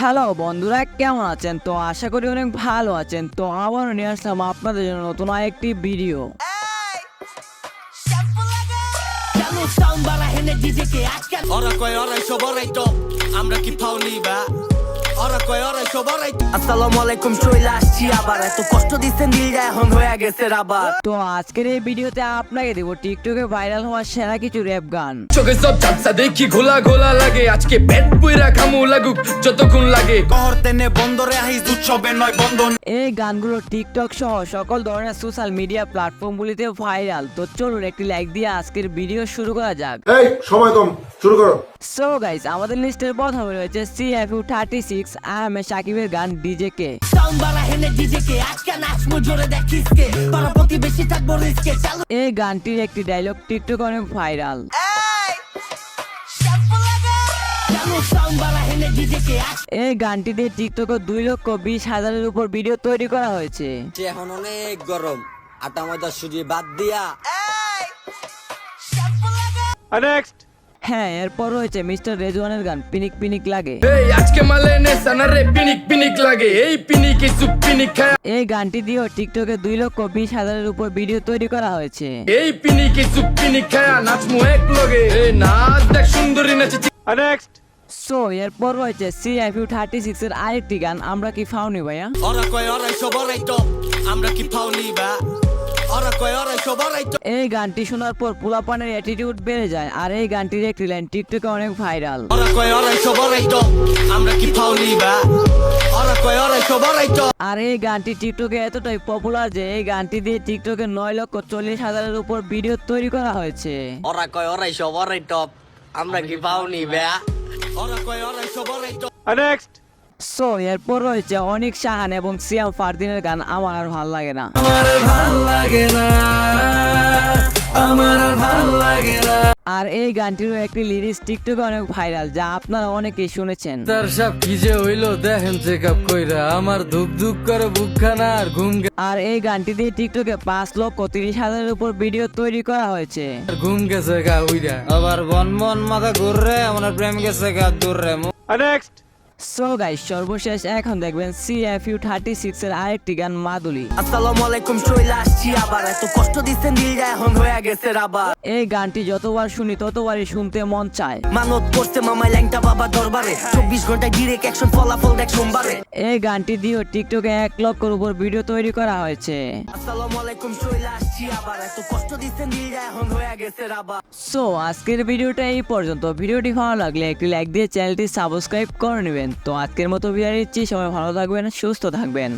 Hello বন্ধুরা কেমন আছেন? তো আশা করি অনেক ভালো আছেন। তো আবারও নিয়ে আসলাম আপনাদের জন্য নতুন একটি ভিডিও আমরা কি পাওনি বা? ওরা কয় তো আসসালামু আলাইকুম চলে আসছি আবার। এত কষ্ট দিচ্ছেন দিলটা এখন হয়ে গেছে আবার তো আজকের এই ভিডিওতে আপনাকে দেবো টিকটকে ভাইরাল হওয়া সেরা কিছু র্যাপ গান। চোখে সব চাপসা দেখি ঘোলা ঘোলা লাগে। আজকে পেট পুইরা খামু লাগুক যতক্ষণ লাগে। কহর তেনে বন্দরে আহিস উৎসবে নয় বন্ধন। এই গানগুলো টিকটক সহ সকল ধরনের সোশ্যাল মিডিয়া প্ল্যাটফর্মগুলিতে ভাইরাল তো চলুন একটি লাইক দিয়ে আজকের ভিডিও শুরু করা যাক। এই সময় কম শুরু করো। সো গাইস আমাদের লিস্টের প্রথমে রয়েছে C F U thirty six আম এ সাকিবের গান ডিজে কে? ডিজেকে এই গানটির একটি ডায়লগ টিকটক অনেক ভাইরাল এই! গানটি দিয়ে টিকটকে দুই লক্ষ বিশ হাজারের উপর ভিডিও তৈরি করা হয়েছে। এখন অনেক গরম আটা ময়দা সুজি বাদ দিয়া। হ্যাঁ এরপর রয়েছে মিস্টার রেজওয়ানের গান পিনিক পিনিক লাগে। এই আজকে মালে নে সানারে পিনিক পিনিক লাগে। এই পিনিক এই সুপ পিনিক খায়া এই গানটি দিয়েও টিকটকে দুই লক্ষ বিশ হাজারের উপর ভিডিও তৈরি করা হয়েছে। এই পিনিক এই সুপ পিনিক খায়া নাচমু এক লগে। এই নাচ দেখ সুন্দরী নাচে সো এরপর রয়েছে C F U thirty six এর আরেকটি গান আমরা কি ফাউনি ভাইয়া? ওরা কয় ওরাই সবরাই তো আমরা কি ফাউনি বা এই গানটি শোনার পর পোলাপানের অ্যাটিটিউড বেড়ে যায় আর এই গানটির একটি লাইন টিকটকে অনেক ভাইরাল আর এই গানটি টিকটকে এতটাই পপুলার যে এই গানটি দিয়ে টিকটকে নয় লক্ষ চল্লিশ হাজারের উপর ভিডিও তৈরি করা হয়েছে। ওরা কয় ওরাই সব ওরাই টপ আমরা কি পাওনি বেয়া ওরা কয় ওরাই সবরাই তো সো এরপর রয়েছে অনিক সাহান এবং সিয়াম ফারদিনের গান আমার আর ভালো লাগে না। আর এই গানটিরও একটি লিরিক্স টিকটকে অনেক ভাইরাল যা আপনারা অনেকেই শুনেছেন। তার সব কি যে হইল দেখেন চেক আপ কইরা আমার ধুক ধুক করে বুকখানা আর ঘুম আর এই গানটি দিয়ে টিকটকে পাঁচ লক্ষ তিরিশ হাজারের উপর ভিডিও তৈরি করা হয়েছে। আর ঘুম গেছে গা উইরা। আবার বন বন মাথা ঘুররে আমার প্রেম গেছে গা দূরে সো গাইস সর্বশেষ এখন দেখবেন থার্টি সিক্স এর আরেকটি গান মাদুলি। আসসালামু আলাইকুম চলে আসছি আবার। এত কষ্ট দিচ্ছেন দিলটা এখন হয়ে গেছে আবার এই গানটি যতবার শুনি ততবারই শুনতে মন চায়। মানত করছে মামাই ল্যাংটা বাবা দরবারে। চব্বিশ ঘন্টায় ডিরেক্ট অ্যাকশন ফলাফল দেখ সোমবারে। এই গানটি দিয়েও টিকটকে এক লক্ষর উপর ভিডিও তৈরি করা হয়েছে। আসসালামু আলাইকুম চলে আসছি আবার। এত কষ্ট দিচ্ছেন দিলটা এখন হয়ে গেছে আবার সো আজকের ভিডিওটা এই পর্যন্ত। ভিডিওটি ভালো লাগলে একটি লাইক দিয়ে চ্যানেলটি সাবস্ক্রাইব করে নেবেন। তো আজকের মতো বিদায় নিচ্ছি। সবাই ভালো থাকবেন সুস্থ থাকবেন।